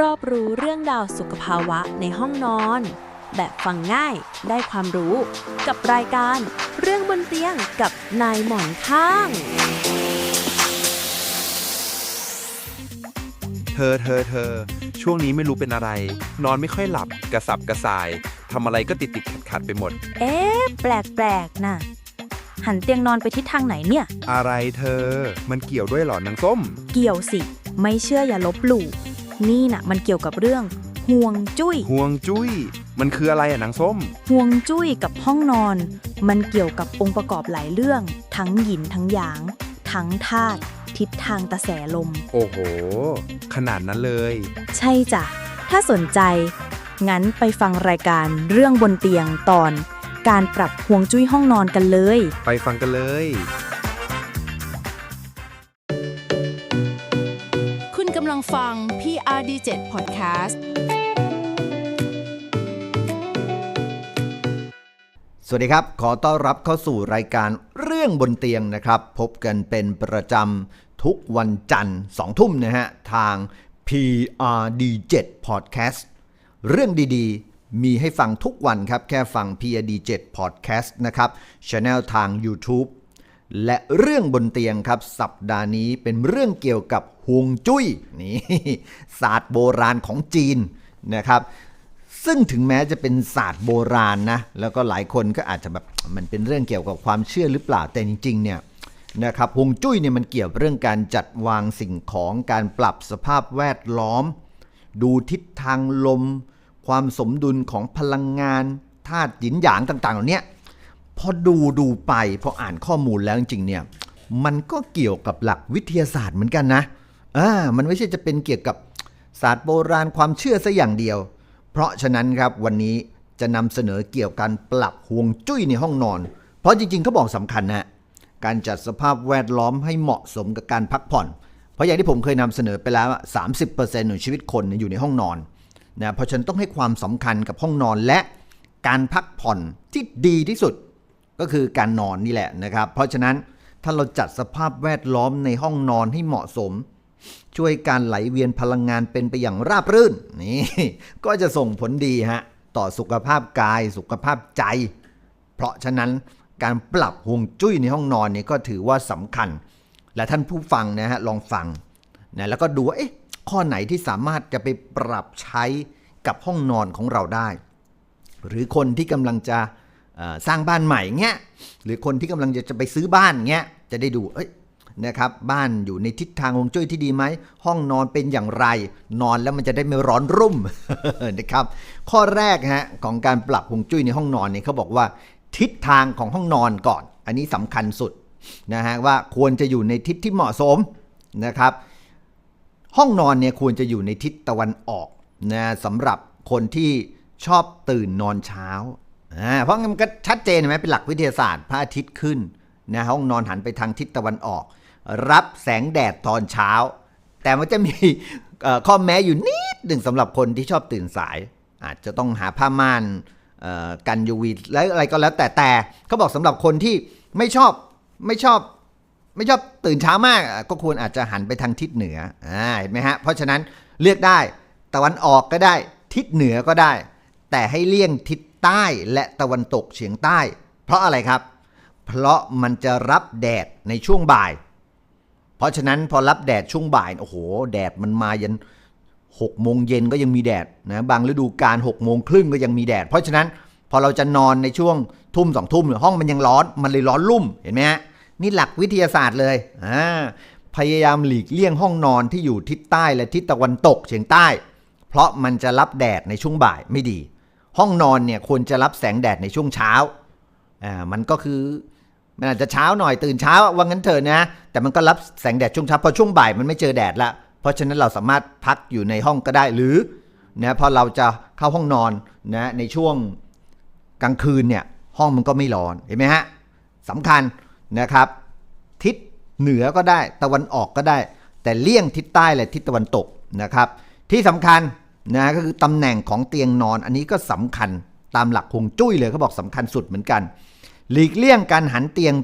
รอบรู้เรื่องดาวสุขภาวะในห้องนอน แบบฟังง่ายได้ความรู้กับรายการ เรื่องบนเตียงกับนายหมอนข้าง เธอเธอเธอ ช่วงนี้ไม่รู้เป็นอะไร นอนไม่ค่อยหลับกระสับกระส่ายทำอะไรก็ติดติดขัดขัดๆไปหมด เอ๊ะ แปลกๆน่ะ หันเตียงนอนไปทิศทางไหนเนี่ย อะไรเธอ มันเกี่ยวด้วยเหรอนางส้ม เกี่ยวสิ ไม่เชื่ออย่าลบหลู่ นี่น่ะมันเกี่ยวกับเรื่องห่วงจุ้ยห่วงจุ้ย มันคืออะไรอะนางส้ม ห่วงจุ้ยกับห้องนอน มันเกี่ยวกับองค์ประกอบหลายเรื่อง ทั้งหยินทั้งหยาง ทั้งธาตุทิศทางกระแสลม โอ้โห ขนาดนั้นเลย ใช่จ้ะ ถ้าสนใจ งั้นไปฟังรายการเรื่องบนเตียงตอน การปรับห่วงจุ้ยห้องนอนกันเลย ไปฟังกันเลย คุณกำลังฟังี7 Podcast สวัสดีครับ ขอต้อนรับเข้าสู่รายการเรื่องบนเตียงนะครับ พบกันเป็นประจำทุกวันจันทร์2ทุ่มนะฮะ ทาง PRD7 Podcast เรื่องดีๆ มีให้ฟังทุกวันครับ แค่ฟัง PRD7 Podcast นะครับช anel ทาง YouTube และเรื่องบนเตียงครับ สัปดาห์นี้เป็นเรื่องเกี่ยวกับฮวงจุ้ยนี่ศาสตร์โบราณของจีนนะครับซึ่งถึงแม้จะเป็นศาสตร์โบราณนะ แล้วก็หลายคนก็อาจจะแบบมันเป็นเรื่องเกี่ยวกับความเชื่อหรือเปล่าแต่จริงๆเนี่ยนะครับฮวงจุ้ยเนี่ยมันเกี่ยวกับเรื่องการจัดวางสิ่งของการปรับสภาพแวดล้อม ดูทิศทางลม ความสมดุลของพลังงานธาตุหยินหยางต่างๆ เหล่านี้ พอดูดูไปพออ่านข้อมูลแล้วจริงๆเนี่ยมันก็เกี่ยวกับหลักวิทยาศาสตร์เหมือนกันนะอ่ามันไม่ใช่จะเป็นเกี่ยวกับศาสตร์โบราณความเชื่อซะอย่างเดียว เพราะฉะนั้นครับวันนี้จะนำเสนอเกี่ยวกับปรับห่วงจุ้ยในห้องนอน เพราะจริงๆเขาบอกสำคัญนะการจัดสภาพแวดล้อมให้เหมาะสมกับการพักผ่อน เพราะอย่างที่ผมเคยนำเสนอไปแล้วอะ30%ของชีวิตคนอยู่ในห้องนอนนะเพราะฉะนันต้องให้ความสำคัญกับห้องนอนและการพักผ่อนที่ดีที่สุด ก็คือการนอนนี่แหละนะครับ เพราะฉะนั้นถ้าเราจัดสภาพแวดล้อมในห้องนอนให้เหมาะสม ช่วยการไหลเวียนพลังงานเป็นไปอย่างราบรื่นนี่ก็จะส่งผลดีฮะต่อสุขภาพกายสุขภาพใจ เพราะฉะนั้นการปรับฮวงจุ้ยในห้องนอนนี่ก็ถือว่าสำคัญ และท่านผู้ฟังนะฮะลองฟังนะแล้วก็ดูว่าเอ๊ะข้อไหนที่สามารถจะไปปรับใช้กับห้องนอนของเราได้ หรือคนที่กำลังจะ สร้างบ้านใหม่เงี้ยหรือคนที่กำลังจะจะไปซื้อบ้านเงี้ยจะได้ดูเอ้ยนะครับบ้านอยู่ในทิศทางฮวงจุ้ยที่ดีไหม ห้องนอนเป็นอย่างไร นอนแล้วมันจะได้ไม่ร้อนรุ่มนะครับข้อแรกฮะของการปรับฮวงจุ้ยในห้องนอนเนี่ยเขาบอกว่า ทิศทางของห้องนอนก่อน อันนี้สำคัญสุดนะฮะว่าควรจะอยู่ในทิศที่เหมาะสมนะครับห้องนอนเนี่ยควรจะอยู่ในทิศตะวันออกนะสำหรับคนที่ชอบตื่นนอนเช้า อ่าเพราะมันก็ชัดเจนไหมเป็นหลักวิทยาศาสตร์พระอาทิตย์ขึ้นนะห้องนอนหันไปทางทิศตะวันออก รับแสงแดดตอนเช้า แต่มันจะมีข้อแม้อยู่นิดหนึ่งสำหรับคนที่ชอบตื่นสาย อาจจะต้องหาผ้าม่านกัน UV แล้วอะไรก็แล้วแต่แต่เขาบอกสำหรับคนที่ไม่ชอบไม่ชอบไม่ชอบตื่นเช้ามากก็ควรอาจจะหันไปทางทิศเหนืออ่าเห็นไหมฮะเพราะฉะนั้นเลือกได้ตะวันออกก็ได้ทิศเหนือก็ได้ แต่ให้เลี่ยงทิศ ใต้และตะวันตกเฉียงใต้ เพราะอะไรครับ เพราะมันจะรับแดดในช่วงบ่าย เพราะฉะนั้นพอรับแดดช่วงบ่ายโอ้โห แดดมันมายันหกโมงเย็นก็ยังมีแดดนะบางฤดูกาลหกโมงครึ่งก็ยังมีแดด เพราะฉะนั้นพอเราจะนอนในช่วงทุ่มสองทุ่มห้องมันยังร้อนมันเลยร้อนรุ่มเห็นไหมฮะนี่หลักวิทยาศาสตร์เลยอ่าพยายามหลีกเลี่ยงห้องนอนที่อยู่ทิศใต้และทิศตะวันตกเฉียงใต้ เพราะมันจะรับแดดในช่วงบ่ายไม่ดี ห้องนอนเนี่ยควรจะรับแสงแดดในช่วงเช้าอ่ามันก็คือมันอาจจะเช้าหน่อยตื่นเช้าว่างั้นเถอะนะ แต่มันก็รับแสงแดดช่วงเช้าพอช่วงบ่ายมันไม่เจอแดดละเพราะฉะนั้นเราสามารถพักอยู่ในห้องก็ได้หรือนะพอเราจะเข้าห้องนอนนะในช่วงกลางคืนเนี่ยห้องมันก็ไม่ร้อนเห็นไหมฮะสำคัญนะครับ ทิศเหนือก็ได้ตะวันออกก็ได้ แต่เลี่ยงทิศใต้และทิศตะวันตกนะครับ ที่สำคัญ นะก็คือตำแหน่งของเตียงนอน อันนี้ก็สำคัญตามหลักฮงจุ้ยเลยเขาบอกสำคัญสุดเหมือนกัน หลีกเลี่ยงการหันเตียง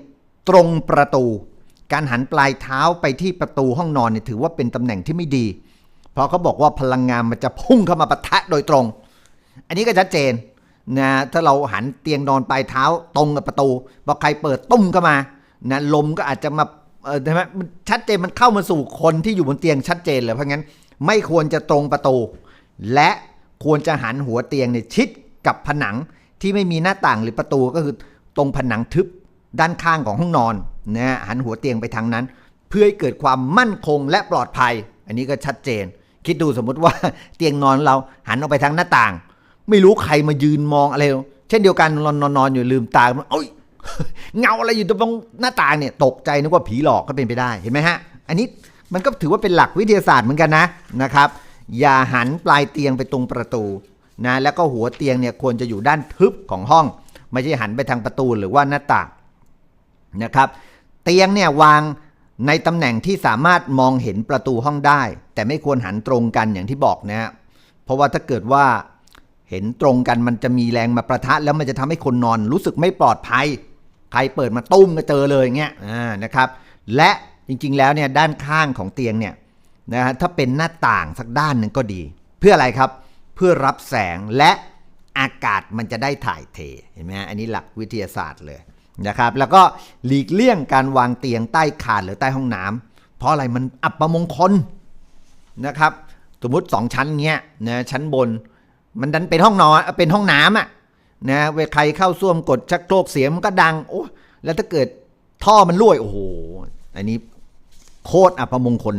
ตรงประตู การหันปลายเท้าไปที่ประตูห้องนอนเนี่ยถือว่าเป็นตำแหน่งที่ไม่ดี เพราะเขาบอกว่าพลังงานมันจะพุ่งเข้ามาปะทะโดยตรง อันนี้ก็ชัดเจนนะถ้าเราหันเตียงนอนปลายเท้าตรงกับประตูพอใครเปิดตุ้มเข้ามานะลมก็อาจจะมาใช่ไหมมันชัดเจนมันเข้ามาสู่คนที่อยู่บนเตียงชัดเจนเลยเพราะงั้นไม่ควรจะตรงประตู และควรจะหันหัวเตียงเนี่ยชิดกับผนังที่ไม่มีหน้าต่างหรือประตูก็คือตรงผนังทึบด้านข้างของห้องนอนนะฮะหันหัวเตียงไปทางนั้น เพื่อให้เกิดความมั่นคงและปลอดภัย อันนี้ก็ชัดเจน คิดดูสมมุติว่าเตียงนอนเราหันออกไปทางหน้าต่าง ไม่รู้ใครมายืนมองอะไร เช่นเดียวกันนอนนอนนอนอยู่ลืมตามันโอ้ยเงาอะไรอยู่ตรงหน้าต่างเนี่ยตกใจนึกว่าผีหลอกก็เป็นไปได้เห็นไหมฮะ อันนี้มันก็ถือว่าเป็นหลักวิทยาศาสตร์เหมือนกันนะนะครับ อย่าหันปลายเตียงไปตรงประตูนะแล้วก็หัวเตียงเนี่ยควรจะอยู่ด้านทึบของห้อง ไม่ใช่หันไปทางประตูหรือว่าหน้าต่างนะครับเตียงเนี่ยวางในตำแหน่งที่สามารถมองเห็นประตูห้องได้ แต่ไม่ควรหันตรงกันอย่างที่บอกนะฮะเพราะว่าถ้าเกิดว่าเห็นตรงกันมันจะมีแรงมาประทะ แล้วมันจะทำให้คนนอนรู้สึกไม่ปลอดภัย ใครเปิดมาตุ้มก็เจอเลยเงี้ยนะครับ และจริงๆแล้วเนี่ยด้านข้างของเตียงเนี่ย นะฮะถ้าเป็นหน้าต่างสักด้านหนึ่งก็ดี เพื่ออะไรครับ เพื่อรับแสงและอากาศมันจะได้ถ่ายเทเห็นไหมฮะอันนี้หลักวิทยาศาสตร์เลยนะครับ แล้วก็หลีกเลี่ยงการวางเตียงใต้คานหรือใต้ห้องน้ำเพราะอะไรมันอับประมงคลนะครับ สมมติ2ชั้นเงี้ยนะชั้นบน มันดันเป็นห้องนอนเอ่อเป็นห้องน้ำอะนะเวลาใครเข้าส้วมกดชักโครกเสียงมันก็ดังโอ้แล้วถ้าเกิดท่อมันรั่วโอ้โหอันนี้ โคตรอัปมงคล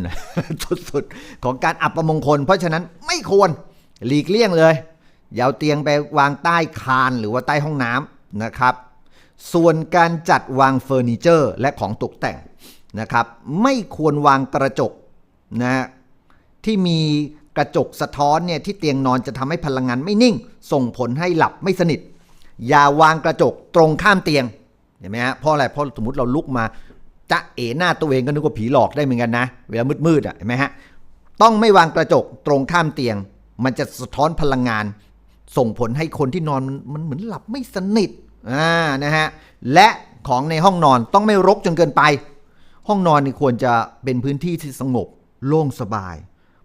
สุดๆของการอัปมงคล เพราะฉะนั้นไม่ควรหลีกเลี่ยงเลยอย่าเอาเตียงไปวางใต้คานหรือว่าใต้ห้องน้ำนะครับ ส่วนการจัดวางเฟอร์นิเจอร์และของตกแต่งนะครับ ไม่ควรวางกระจกนะฮะที่มีกระจกสะท้อนเนี่ยที่เตียงนอนจะทำให้พลังงานไม่นิ่ง ส่งผลให้หลับไม่สนิท อย่าวางกระจกตรงข้ามเตียงเห็นไหมฮะเพราะอะไรเพราะสมมติเราลุกมา จะเอหน้าตัวเองก็นึกว่าผีหลอกได้เหมือนกันนะ เวลามืดๆอะเห็นไหมฮะต้องไม่วางกระจกตรงข้ามเตียง มันจะสะท้อนพลังงาน ส่งผลให้คนที่นอนมันเหมือนหลับไม่สนิทอ่านะฮะและของในห้องนอนต้องไม่รกจนเกินไป ห้องนอนนี่ควรจะเป็นพื้นที่ที่สงบ โล่งสบาย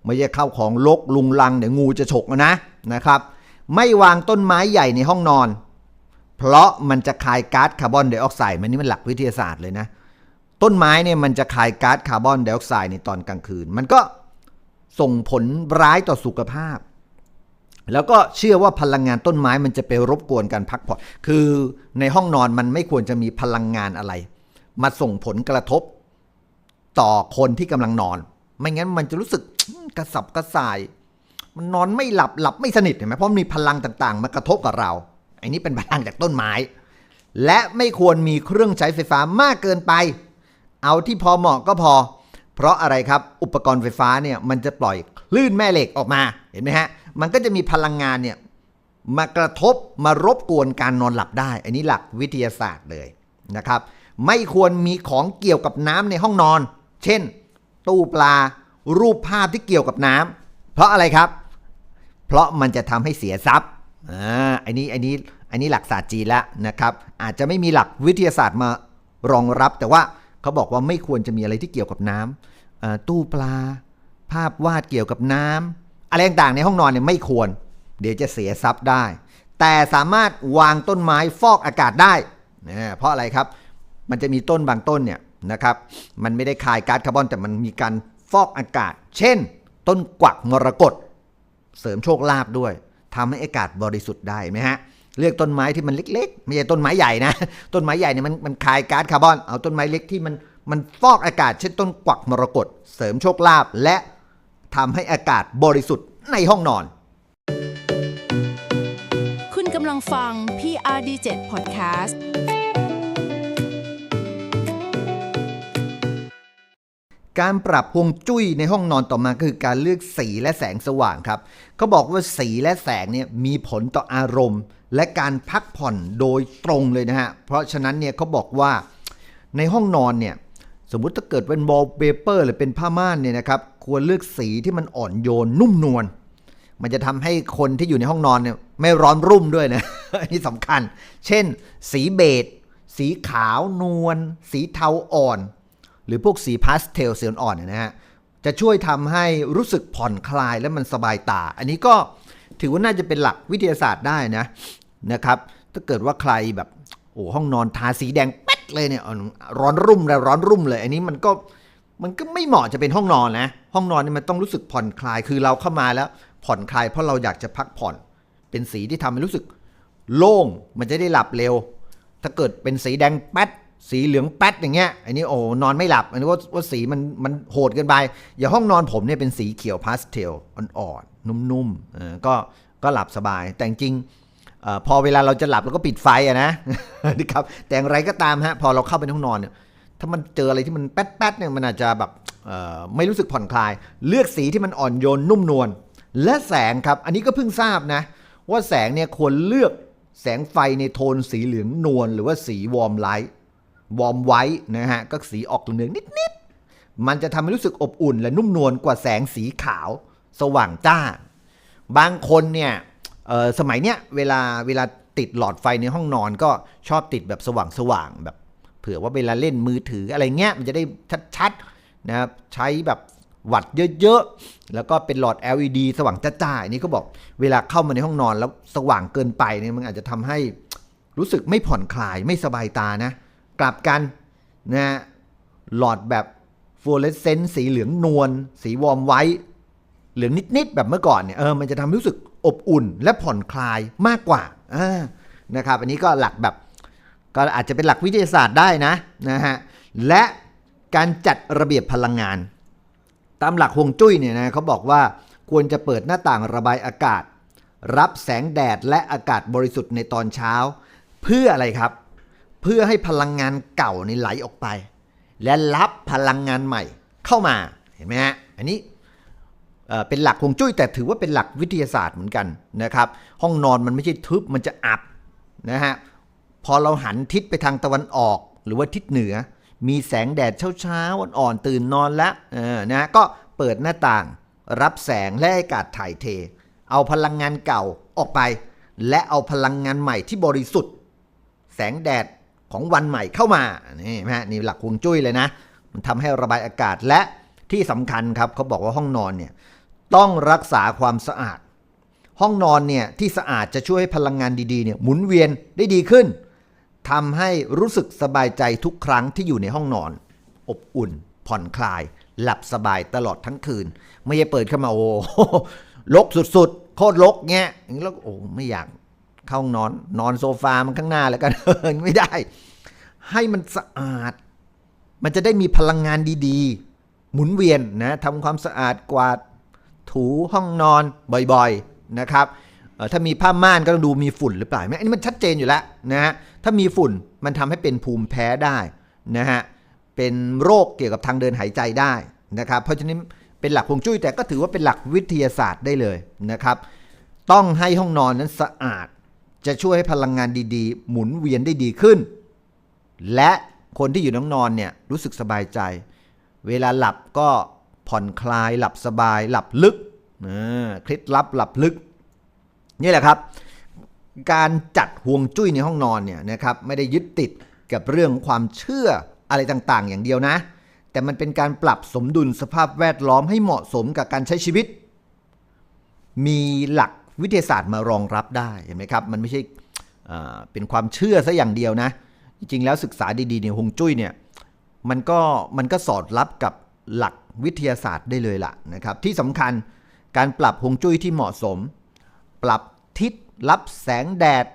ไม่ใช่เข้าของลกลุงลังเดี๋ยวงูจะฉกนะนะครับ ไม่วางต้นไม้ใหญ่ในห้องนอน เพราะมันจะคายก๊าซคาร์บอนไดออกไซด์มันนี่มันหลักวิทยาศาสตร์เลยนะ ต้นไม้เนี่ยมันจะคายก๊าซคาร์บอนไดออกไซด์ในตอนกลางคืน มันก็ส่งผลร้ายต่อสุขภาพ แล้วก็เชื่อว่าพลังงานต้นไม้มันจะไปรบกวนการพักผ่อน คือในห้องนอนมันไม่ควรจะมีพลังงานอะไร มาส่งผลกระทบต่อคนที่กำลังนอน ไม่งั้นมันจะรู้สึกกระสับกระส่าย มันนอนไม่หลับหลับไม่สนิทเห็นไหมเพราะมีพลังต่างๆ มากระทบกับเรา อันนี้เป็นพลังจากต้นไม้ และไม่ควรมีเครื่องใช้ไฟฟ้ามากเกินไป เอาที่พอเหมาะก็พอ เพราะอะไรครับอุปกรณ์ไฟฟ้าเนี่ยมันจะปล่อยคลื่นแม่เหล็กออกมาเห็นไหมฮะมันก็จะมีพลังงานเนี่ยมากระทบมารบกวนการนอนหลับได้ อันนี้หลักวิทยาศาสตร์เลยนะครับ ไม่ควรมีของเกี่ยวกับน้ำในห้องนอน เช่น ตู้ปลา รูปภาพที่เกี่ยวกับน้ำเพราะอะไรครับ เพราะมันจะทำให้เสียทรัพย์อ่าอันนี้อันนี้อันนี้หลักศาสตร์จีนล้วนะครับ อาจจะไม่มีหลักวิทยาศาสตร์มารองรับ แต่ว่า เขาบอกว่าไม่ควรจะมีอะไรที่เกี่ยวกับน้ำอ่าตู้ปลา ภาพวาดเกี่ยวกับน้ำอะไรต่างๆในห้องนอนเนี่ยไม่ควร เดี๋ยวจะเสียทรัพย์ได้ แต่สามารถวางต้นไม้ฟอกอากาศได้นะเพราะอะไรครับ มันจะมีต้นบางต้นเนี่ยนะครับ มันไม่ได้คายก๊าซคาร์บอนแต่มันมีการฟอกอากาศ เช่น ต้นกวักมรกตเสริมโชคลาภด้วยทำให้อากาศบริสุทธิ์ได้ไหมฮะ เลือกต้นไม้ที่มันเล็กๆ ไม่ใช่ต้นไม้ใหญ่นะ ต้นไม้ใหญ่เนี่ยมันมันคายก๊าซคาร์บอน เอาต้นไม้เล็กที่มันมันฟอกอากาศ เช่นต้นกวักมรกตเสริมโชคลาภและทำให้อากาศบริสุทธิ์ในห้องนอน คุณกำลังฟัง PRD7 Podcast การปรับฮวงจุ้ยในห้องนอนต่อมาก็คือการเลือกสีและแสงสว่างครับเขาบอกว่าสีและแสงเนี่ยมีผลต่ออารมณ์ และการพักผ่อนโดยตรงเลยนะฮะ เพราะฉะนั้นเนี่ยเขาบอกว่าในห้องนอนเนี่ยสมมุติถ้าเกิดเป็นวอลเปเปอร์หรือเป็นผ้าม่านเนี่ยนะครับควรเลือกสีที่มันอ่อนโยนนุ่มนวลมันจะทำให้คนที่อยู่ในห้องนอนเนี่ยไม่ร้อนรุ่มด้วยนะอันนี้สำคัญ เช่น สีเบจสีขาวนวลสีเทาอ่อน หรือพวกสีพาสเทลสีอ่อนๆเนี่ยนะฮะจะช่วยทำให้รู้สึกผ่อนคลายและมันสบายตา อันนี้ก็ถือว่าน่าจะเป็นหลักวิทยาศาสตร์ได้นะ นะครับ ถ้าเกิดว่าใครแบบโอ้ห้องนอนทาสีแดงแป๊ดเลยเนี่ยร้อนรุ่มเลยร้อนรุ่มเลย อันนี้มันก็มันก็ไม่เหมาะจะเป็นห้องนอนนะ ห้องนอนนี่มันต้องรู้สึกผ่อนคลายคือเราเข้ามาแล้ว ผ่อนคลายเพราะเราอยากจะพักผ่อน เป็นสีที่ทำให้รู้สึก โล่งมันจะได้หลับเร็ว ถ้าเกิดเป็นสีแดงแป๊ดสีเหลืองแป๊ดอย่างเงี้ยอันนี้โอ้นอนไม่หลับ อันนี้ว่าว่าสีมันมันโหดเกินไป อย่าห้องนอนผมเนี่ยเป็นสีเขียวพาสเทลอ่อนๆนุ่มๆเออก็ก็หลับสบายแต่จริง อพอเวลาเราจะหลับเราก็ปิดไฟอะนะนะครับแต่อย่างไรก็ตามฮะพอเราเข้าไปในห้องนอนเนี่ยถ้ามันเจออะไรที่มันแป๊ดๆเนี่ยมันอาจจะแบบไม่รู้สึกผ่อนคลาย เลือกสีที่มันอ่อนโยนนุ่มนวลและแสงครับ อันนี้ก็เพิ่งทราบนะ ว่าแสงเนี่ยควรเลือกแสงไฟในโทนสีเหลืองนวลหรือว่าสีวอร์มไลท์วอร์มไวท์นะฮะก็สีออกเหลืองนิดๆมันจะทำให้รู้สึกอบอุ่นและนุ่มนวลกว่าแสงสีขาว สว่างจ้า บางคนเนี่ย สมัยเนี้ยเวลาเวลาติดหลอดไฟในห้องนอนก็ชอบติดแบบสว่างสว่างแบบ เผื่อว่าเวลาเล่นมือถืออะไรเงี้ยมันจะได้ชัดๆนะครับใช้แบบวัดเยอะๆ แล้วก็เป็นหลอด LED สว่างจ้าๆนนี้ก็บอกเวลาเข้ามาในห้องนอนแล้วสว่างเกินไปเนี่ยมันอาจจะทำให้รู้สึกไม่ผ่อนคลายไม่สบายตานะ กลับกันนะฮะหลอดแบบฟลูออเรสเซนต์สีเหลืองนวลสีวอร์มไวท์เหลืองนิดๆ แบบเมื่อก่อนเนี่ยเออมันจะทำให้รู้สึก อบอุ่นและผ่อนคลายมากกว่านะครับ อันนี้ก็หลักแบบก็อาจจะเป็นหลักวิทยาศาสตร์ได้นะนะฮะและการจัดระเบียบพลังงาน ตามหลักฮวงจุ้ยเนี่ยนะเขาบอกว่าควรจะเปิดหน้าต่างระบายอากาศ รับแสงแดดและอากาศบริสุทธิ์ในตอนเช้า เพื่ออะไรครับ เพื่อให้พลังงานเก่านี่ไหลออกไป และรับพลังงานใหม่เข้ามาเห็นไหมฮะอันนี้ เป็นหลักฮวงจุ้ยแต่ถือว่าเป็นหลักวิทยาศาสตร์เหมือนกันนะครับ ห้องนอนมันไม่ใช่ทึบมันจะอับนะฮะพอเราหันทิศไปทางตะวันออก หรือว่าทิศเหนือ มีแสงแดดเช้าๆอ่อนๆตื่นนอนแล้วนะฮะก็เปิดหน้าต่างรับแสงและอากาศถ่ายเท เอาพลังงานเก่าออกไป และเอาพลังงานใหม่ที่บริสุทธิ์ แสงแดดของวันใหม่เข้ามานี่นไหมฮะนี่หลักฮวงจุ้ยเลยนะ มันทำให้ระบายอากาศและที่สำคัญครับเขาบอกว่าห้องนอนเนี่ย ต้องรักษาความสะอาด ห้องนอนเนี่ยที่สะอาดจะช่วยให้พลังงานดีๆเนี่ยหมุนเวียนได้ดีขึ้นทำให้รู้สึกสบายใจทุกครั้งที่อยู่ในห้องนอน อบอุ่น ผ่อนคลาย หลับสบายตลอดทั้งคืน ไม่ใช่เปิดเข้ามาโอ้ลกสุดๆ โคตรลกเงี้ยอย่างนี้แล้วโอ้ไม่อยากเข้าห้องนอน นอนโซฟามันข้างหน้าแล้วกันไม่ได้ ให้มันสะอาด มันจะได้มีพลังงานดีๆ หมุนเวียนนะทำความสะอาดกวาด ถูห้องนอนบ่อยๆนะครับถ้ามีผ้าม่านก็ต้องดูมีฝุ่นหรือเปล่าไหมอันนี้มันชัดเจนอยู่แล้วนะฮะถ้ามีฝุ่นมันทำให้เป็นภูมิแพ้ได้นะฮะเป็นโรคเกี่ยวกับทางเดินหายใจได้นะครับ เพราะฉะนั้นเป็นหลักฮวงจุ้ยแต่ก็ถือว่าเป็นหลักวิทยาศาสตร์ได้เลยนะครับ ต้องให้ห้องนอนนั้นสะอาด จะช่วยให้พลังงานดีๆ หมุนเวียนได้ดีขึ้น และคนที่อยู่นห้องนอนเนี่ยรู้สึกสบายใจ เวลาหลับก็ ผ่อนคลายหลับสบายหลับลึกเคล็ดลับหลับลึก นี่แหละครับ การจัดห่วงจุ้ยในห้องนอนเนี่ยนะครับไม่ได้ยึดติดกับเรื่องความเชื่ออะไรต่างๆ อย่างเดียวนะ แต่มันเป็นการปรับสมดุลสภาพแวดล้อมให้เหมาะสมกับการใช้ชีวิต มีหลักวิทยาศาสตร์มารองรับได้เห็นไหมครับ มันไม่ใช่เป็นความเชื่อซะอย่างเดียวนะ จริงๆแล้วศึกษาดีๆในฮวงจุ้ยเนี่ยมันก็มันก็สอดรับกับ หลักวิทยาศาสตร์ได้เลยล่ะนะครับ ที่สำคัญการปรับฮวงจุ้ยที่เหมาะสม ปรับทิศรับแสงแดด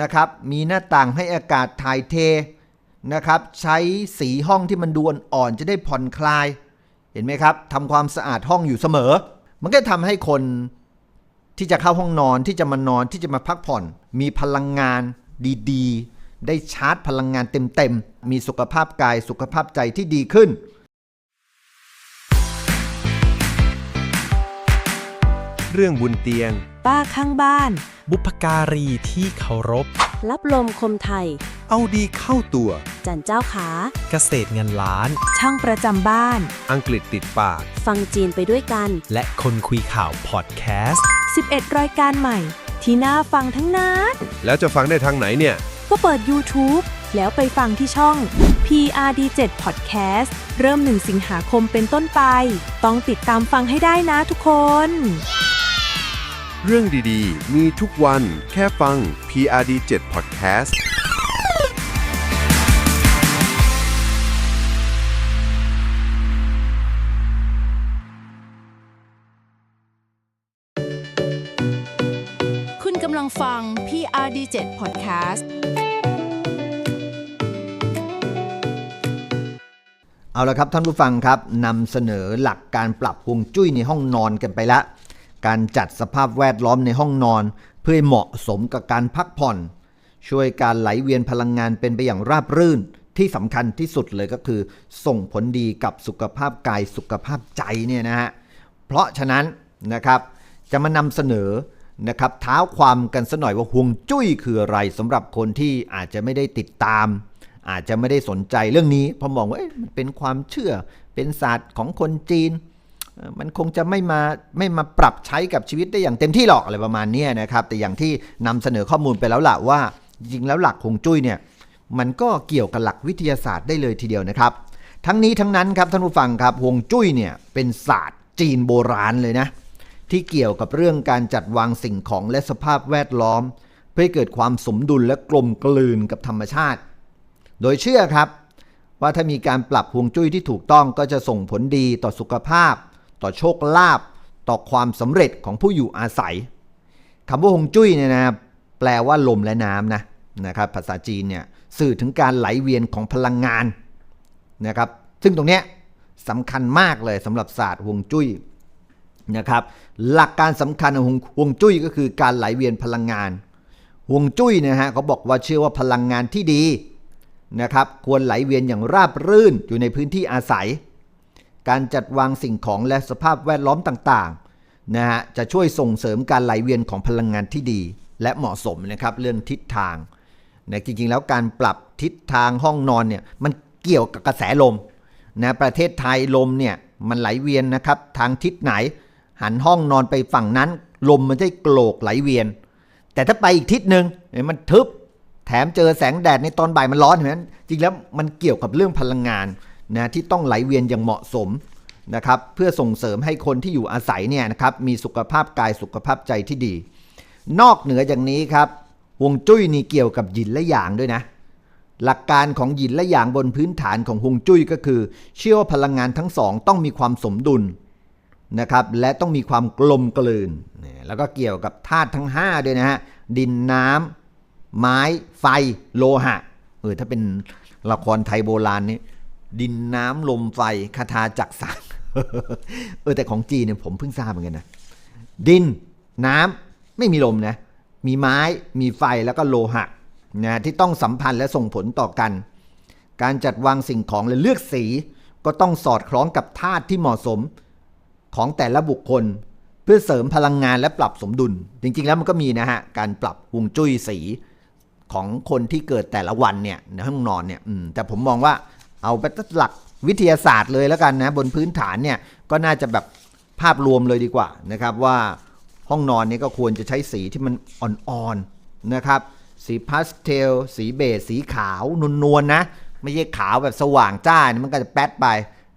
นะครับ มีหน้าต่างให้อากาศถ่ายเทนะครับ ใช้สีห้องที่มันดูอ่อนจะได้ผ่อนคลาย เห็นไหมครับทำความสะอาดห้องอยู่เสมอ มันก็ทำให้คนที่จะเข้าห้องนอนที่จะมานอนที่จะมาพักผ่อน มีพลังงานดีๆ ได้ชาร์จพลังงานเต็มๆ มีสุขภาพกายสุขภาพใจที่ดีขึ้น เรื่องบุญเตียง ป้าข้างบ้าน บุพการีที่เคารพ รับลมคมไทย เอาดีเข้าตัว จันเจ้าขา เกษตรเงินล้าน ช่างประจำบ้าน อังกฤษติดปาก ฟังจีนไปด้วยกัน และคนคุยข่าวพอดแคสต์ 11 รายการใหม่ ที่น่าฟังทั้งนั้น แล้วจะฟังได้ทางไหนเนี่ย ก็เปิด YouTube แล้วไปฟังที่ช่อง PRD7 Podcast เริ่ม 1 สิงหาคมเป็นต้นไป ต้องติดตามฟังให้ได้นะทุกคน เรื่องดีๆ มีทุกวันแค่ฟัง PRD 7 Podcast. คุณกำลังฟัง PRD7 Podcast เอาละครับท่านผู้ฟังครับนำเสนอหลักการปรับฮวงจุ้ยในห้องนอนกันไปละ การจัดสภาพแวดล้อมในห้องนอน เพื่อเหมาะสมกับการพักผ่อน ช่วยการไหลเวียนพลังงานเป็นไปอย่างราบรื่น ที่สำคัญที่สุดเลยก็คือ ส่งผลดีกับสุขภาพกายสุขภาพใจเนี่ยนะฮะเพราะฉะนั้นนะครับจะมานำเสนอนะครับเท้าความกันสัหน่อยว่าฮวงจุ้ยคืออะไรสำหรับคนที่อาจจะไม่ได้ติดตาม อาจจะไม่ได้สนใจเรื่องนี้เพราะมองว่ามันเป็นความเชื่อเป็นศาสตร์ของคนจีน มันคงจะไม่มาไม่มาปรับใช้กับชีวิตได้อย่างเต็มที่หรอกอะไรประมาณนี้นะครับ แต่อย่างที่นำเสนอข้อมูลไปแล้วล่ะว่า จริงแล้วหลักฮวงจุ้ยเนี่ยมันก็เกี่ยวกับหลักวิทยาศาสตร์ได้เลยทีเดียวนะครับ ทั้งนี้ทั้งนั้นครับท่านผู้ฟังครับฮวงจุ้ยเนี่ยเป็นศาสตร์จีนโบราณเลยนะ ที่เกี่ยวกับเรื่องการจัดวางสิ่งของและสภาพแวดล้อม เพื่อเกิดความสมดุลและกลมกลืนกับธรรมชาติ โดยเชื่อครับ ว่าถ้ามีการปรับฮวงจุ้ยที่ถูกต้องก็จะส่งผลดีต่อสุขภาพ ต่อโชคลาภต่อความสำเร็จของผู้อยู่อาศัยคำว่าฮงจุ้ยเนี่ยนะแปลว่าลมและน้ำนะนะครับภาษาจีนเนี่ยสื่อถึงการไหลเวียนของพลังงานนะครับ ซึ่งตรงเนี้ยสำคัญมากเลยสำหรับศาสตร์ฮวงจุ้ยนะครับ หลักการสำคัญของฮวงจุ้ยก็คือการไหลเวียนพลังงานฮวงจุ้ยนะฮะเขาบอกว่าเชื่อว่าพลังงานที่ดีนะครับ ควรไหลเวียนอย่างราบรื่นอยู่ในพื้นที่อาศัย การจัดวางสิ่งของและสภาพแวดล้อมต่างๆนะฮะจะช่วยส่งเสริมการไหลเวียนของพลังงานที่ดี และเหมาะสมนะครับเรื่องทิศทางนะจริงๆแล้วการปรับทิศทางห้องนอนเนี่ยมันเกี่ยวกับกระแสลมนะประเทศไทยลมเนี่ยมันไหลเวียนนะครับทางทิศไหน หันห้องนอนไปฝั่งนั้น ลมมันจะโกรกไหลเวียน แต่ถ้าไปอีกทิศหนึ่งเห็นมันทึบแถมเจอแสงแดดในตอนบ่ายมันร้อนเห็นไหมจริงแล้วมันเกี่ยวกับเรื่องพลังงาน นะที่ต้องไหลเวียนอย่างเหมาะสมนะครับเพื่อส่งเสริมให้คนที่อยู่อาศัยเนี่ยนะครับมีสุขภาพกายสุขภาพใจที่ดี นอกเหนือจากนี้ครับวงจุ้ยนี่เกี่ยวกับหยินและหยางด้วยนะ หลักการของหยินและหยางบนพื้นฐานของฮวงจุ้ยก็คือ เชื่อว่าพลังงานทั้งสองต้องมีความสมดุลนะครับและต้องมีความกลมกลืน แล้วก็เกี่ยวกับธาตุทั้ง 5 ด้วยนะฮะ ดินน้ำไม้ ไฟ โลหะเออถ้าเป็นละครไทยโบราณนี่ ดินน้ำลมไฟคาถาจักสานเออแต่ของจีนเนี่ยผมเพิ่งทราบเหมือนกันนะ ดินน้ำไม่มีลมนะ มีไม้มีไฟแล้วก็โลหะนะที่ต้องสัมพันธ์และส่งผลต่อกัน การจัดวางสิ่งของและเลือกสี ก็ต้องสอดคล้องกับธาตุที่เหมาะสมของแต่ละบุคคล เพื่อเสริมพลังงานและปรับสมดุล จริง ๆ แล้วมันก็มีนะฮะการปรับฮวงจุ้ยสีของคนที่เกิดแต่ละวันเนี่ยในห้องนอนเนี่ยแต่ผมมองว่า เอาเป็นหลักวิทยาศาสตร์เลยแล้วกันนะบนพื้นฐานเนี่ยก็น่าจะแบบภาพรวมเลยดีกว่านะครับว่าห้องนอนนี้ก็ควรจะใช้สีที่มันอ่อนๆนะครับ สีพาสเทล สีเบจสีขาวนวลๆนะ ไม่ใช่ขาวแบบสว่างจ้ามันก็จะแป๊ดไป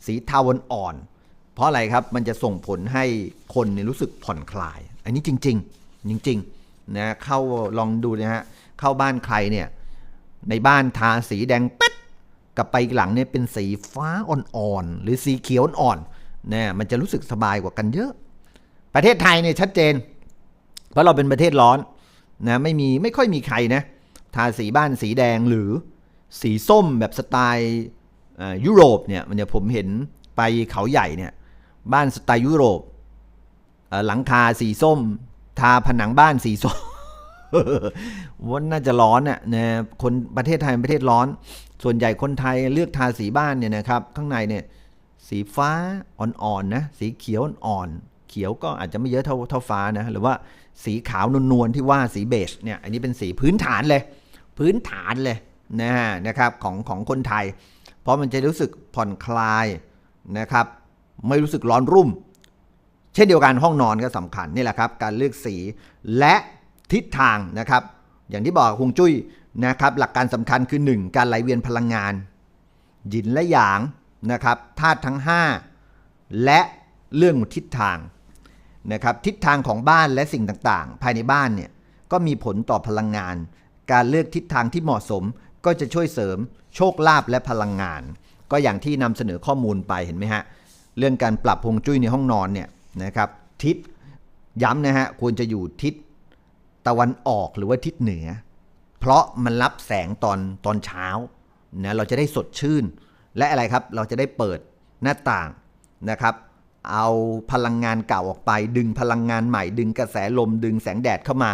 สีเทาอ่อนๆเพราะอะไรครับมันจะส่งผลให้คนรู้สึกผ่อนคลาย อันนี้จริง ๆ จริงๆนะเข้าลองดูนะฮะเข้าบ้านใครเนี่ยในบ้านทาสีแดงเป็ด กับไปหลังเนี่ยเป็นสีฟ้าอ่อนๆหรือสีเขียวอ่อนๆเนี่ยมันจะรู้สึกสบายกว่ากันเยอะ ประเทศไทยเนี่ยชัดเจน เพราะเราเป็นประเทศร้อนนะไม่มีไม่ค่อยมีใครนะทาสีบ้านสีแดงหรือสีส้มแบบสไตล์ยุโรปเนี่ยมันจะผมเห็นไปเขาใหญ่เนี่ยบ้านสไตล์ยุโรปหลังคาสีส้ม ทาผนังบ้านสีส้มว่าน่าจะร้อนน่ะนะคนประเทศไทยเป็นประเทศร้อน ส่วนใหญ่คนไทยเลือกทาสีบ้านเนี่ยนะครับ ข้างในเนี่ยสีฟ้าอ่อนๆนะสีเขียวอ่อนเขียวก็อาจจะไม่เยอะเท่าเท่าฟ้านะหรือว่าสีขาวนวลๆที่ว่าสีเบจเนี่ยอันนี้เป็นสีพื้นฐานเลย พื้นฐานเลยนะฮะนะครับของของคนไทย เพราะมันจะรู้สึกผ่อนคลายนะครับ ไม่รู้สึกร้อนรุ่ม เช่นเดียวกันห้องนอนก็สำคัญนี่แหละครับ การเลือกสีและทิศทางนะครับ อย่างที่บอกฮวงจุ้ย นะครับหลักการสำคัญคือ 1 การไหลเวียนพลังงาน หยินและหยางนะครับธาตุทั้ง 5 และเรื่องทิศทางนะครับทิศทางของบ้านและสิ่งต่างๆ ภายในบ้านเนี่ยก็มีผลต่อพลังงาน การเลือกทิศทางที่เหมาะสมก็จะช่วยเสริมโชคลาภและพลังงาน ก็อย่างที่นำเสนอข้อมูลไปเห็นไหมฮะเรื่องการปรับฮวงจุ้ยในห้องนอนเนี่ยนะครับทิศย้ำนะฮะควรจะอยู่ทิศตะวันออกหรือว่าทิศเหนือ เพราะมันรับแสงตอนตอนเช้านะเราจะได้สดชื่น และอะไรครับเราจะได้เปิดหน้าต่างนะครับ เอาพลังงานเก่าออกไป ดึงพลังงานใหม่ ดึงกระแสลม ดึงแสงแดดเข้ามา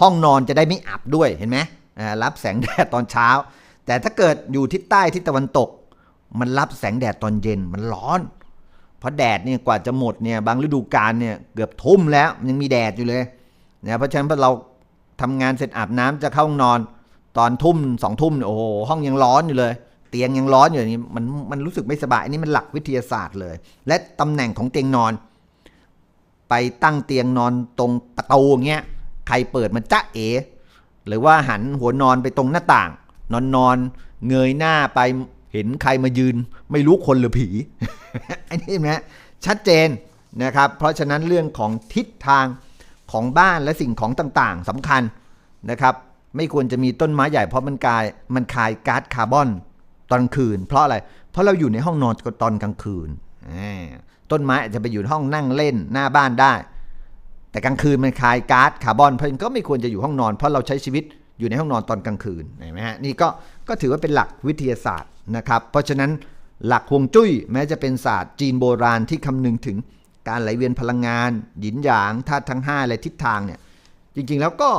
ห้องนอนจะได้ไม่อับด้วยเห็นไหมอ่ารับแสงแดดตอนเช้า แต่ถ้าเกิดอยู่ทิศใต้ทิศตะวันตก มันรับแสงแดดตอนเย็นมันร้อน เพราะแดดเนี่ยกว่าจะหมดเนี่ยบางฤดูกาลเนี่ยเกือบทุ่มแล้วมันยังมีแดดอยู่เลยนะเพราะฉะนั้นเรา ทำงานเสร็จอาบน้ำจะเข้าห้องนอน ตอนทุ่มสองทุ่มโอ้โหห้องยังร้อนอยู่เลย เตียงยังร้อนอยู่นี้มันมันรู้สึกไม่สบายอันนี้มันหลักวิทยาศาสตร์เลย และตำแหน่งของเตียงนอน ไปตั้งเตียงนอนตรงประตูอย่างเงี้ยใครเปิดมันจ๊ะเอ หรือว่าหันหัวนอนไปตรงหน้าต่าง นอนนอนเงยหน้าไปเห็นใครมายืน ไม่รู้คนหรือผีอันนี้เห็นไหมชัดเจนนะครับ เพราะฉะนั้นเรื่องของทิศทาง ของบ้านและสิ่งของต่างๆสำคัญนะครับ ไม่ควรจะมีต้นไม้ใหญ่เพราะมันกายมันคายก๊าซคาร์บอนตอนกลางคืน เพราะอะไร เพราะเราอยู่ในห้องนอนตอนกลางคืน ต้นไม้อาจจะไปอยู่ห้องนั่งเล่นหน้าบ้านได้ แต่กลางคืนมันคายก๊าซคาร์บอนเพราะฉะนั้นก็ไม่ควรจะอยู่ห้องนอน เพราะเราใช้ชีวิตอยู่ในห้องนอนตอนกลางคืนเห็นไหมฮะนี่ก็ก็ถือว่าเป็นหลักวิทยาศาสตร์นะครับ เพราะฉะนั้นหลักฮวงจุ้ยแม้จะเป็นศาสตร์จีนโบราณที่คำนึงถึง การไหลเวียนพลังงาน หยินหยางธาตุทั้ง5และทิศทางเนี่ยจริงๆแล้วก็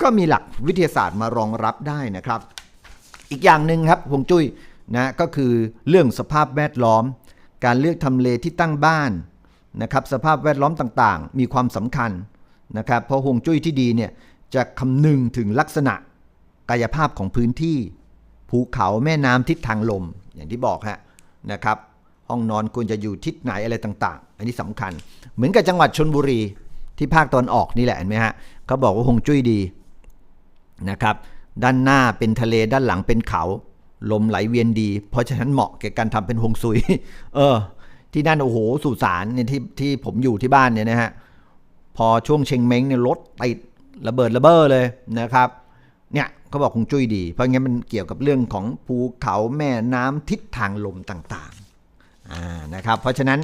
ก็มีหลักวิทยาศาสตร์มารองรับได้นะครับ อีกอย่างหนึ่งครับฮวงจุ้ยนะก็คือเรื่องสภาพแวดล้อม การเลือกทำเลที่ตั้งบ้านนะครับสภาพแวดล้อมต่างๆ มีความสำคัญนะครับเพราะฮวงจุ้ยที่ดีเนี่ยจะคำนึงถึงลักษณะกายภาพของพื้นที่ ภูเขาแม่น้ำทิศทางลมอย่างที่บอกฮะนะครับ ห้องนอนควรจะอยู่ทิศไหนอะไรต่างๆ อันนี้สำคัญ เหมือนกับจังหวัดชนบุรีที่ภาคตอนออกนี่แหละเห็นไหมฮะเขาบอกว่าฮวงจุ้ยดีนะครับ ด้านหน้าเป็นทะเลด้านหลังเป็นเขา ลมไหลเวียนดี เพราะฉะนั้นเหมาะแก่การทำเป็นฮวงซุย เออ ที่นั่นโอ้โหสุสานเนี่ยที่ที่ผมอยู่ที่บ้านเนี่ยนะฮะพอช่วงเชงเม้งเนี่ยรถติดระเบิดระเบ้อเลยนะครับเนี่ยเขาบอกคงจุ้ยดี เพราะงั้นมันเกี่ยวกับเรื่องของภูเขาแม่น้ำทิศทางลมต่าง นะครับ เพราะฉะนั้น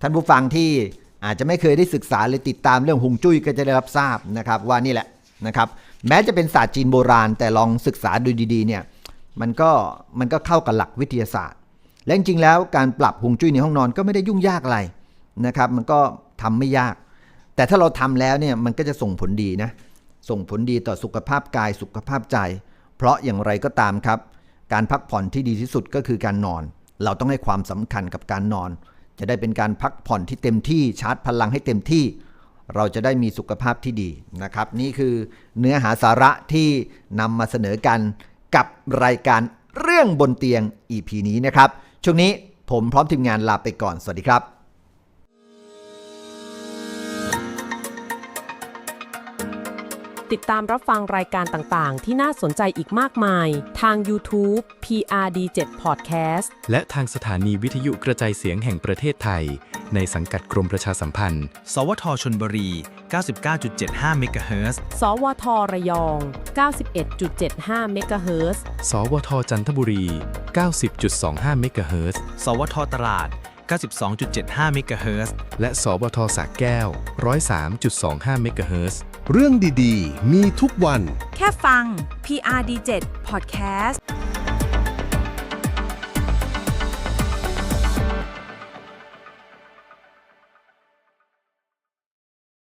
ท่านผู้ฟังที่อาจจะไม่เคยได้ศึกษาหรือติดตามเรื่องฮวงจุ้ยก็จะได้รับทราบนะครับว่านี่แหละนะครับ แม้จะเป็นศาสตร์จีนโบราณ แต่ลองศึกษาดูดีๆเนี่ยมันก็มันก็เข้ากับหลักวิทยาศาสตร์ และจริงๆแล้วการปรับฮวงจุ้ยในห้องนอนก็ไม่ได้ยุ่งยากอะไรนะครับ มันก็ทำไม่ยาก แต่ถ้าเราทำแล้วเนี่ยมันก็จะส่งผลดีนะส่งผลดีต่อสุขภาพกายสุขภาพใจ เพราะอย่างไรก็ตามครับ การพักผ่อนที่ดีที่สุดก็คือการนอน เราต้องให้ความสำคัญกับการนอน จะได้เป็นการพักผ่อนที่เต็มที่ชาร์จพลังให้เต็มที่ เราจะได้มีสุขภาพที่ดีนะครับ นี่คือเนื้อหาสาระที่นำมาเสนอกันกับรายการเรื่องบนเตียง EP นี้นะครับ ช่วงนี้ผมพร้อมทีมงานลาไปก่อน สวัสดีครับ ติดตามรับฟังรายการต่างๆ ที่น่าสนใจอีกมากมาย ทาง YouTube PRD7 Podcast และทางสถานีวิทยุกระจายเสียงแห่งประเทศไทย ในสังกัดกรมประชาสัมพันธ์ สวทชนบุรี 99.75เมกะเฮิรตซ์สวทระยอง 91.75 MHz สวทจันทบุรี 90.25เมกะเฮิรตซ์สวทตราด 92.75 เมกะเฮิรตซ์ และสวทสระแก้ว 103.25 เมกะเฮิรตซ์ เรื่องดีๆ มีทุกวัน แค่ฟัง PRD7 Podcast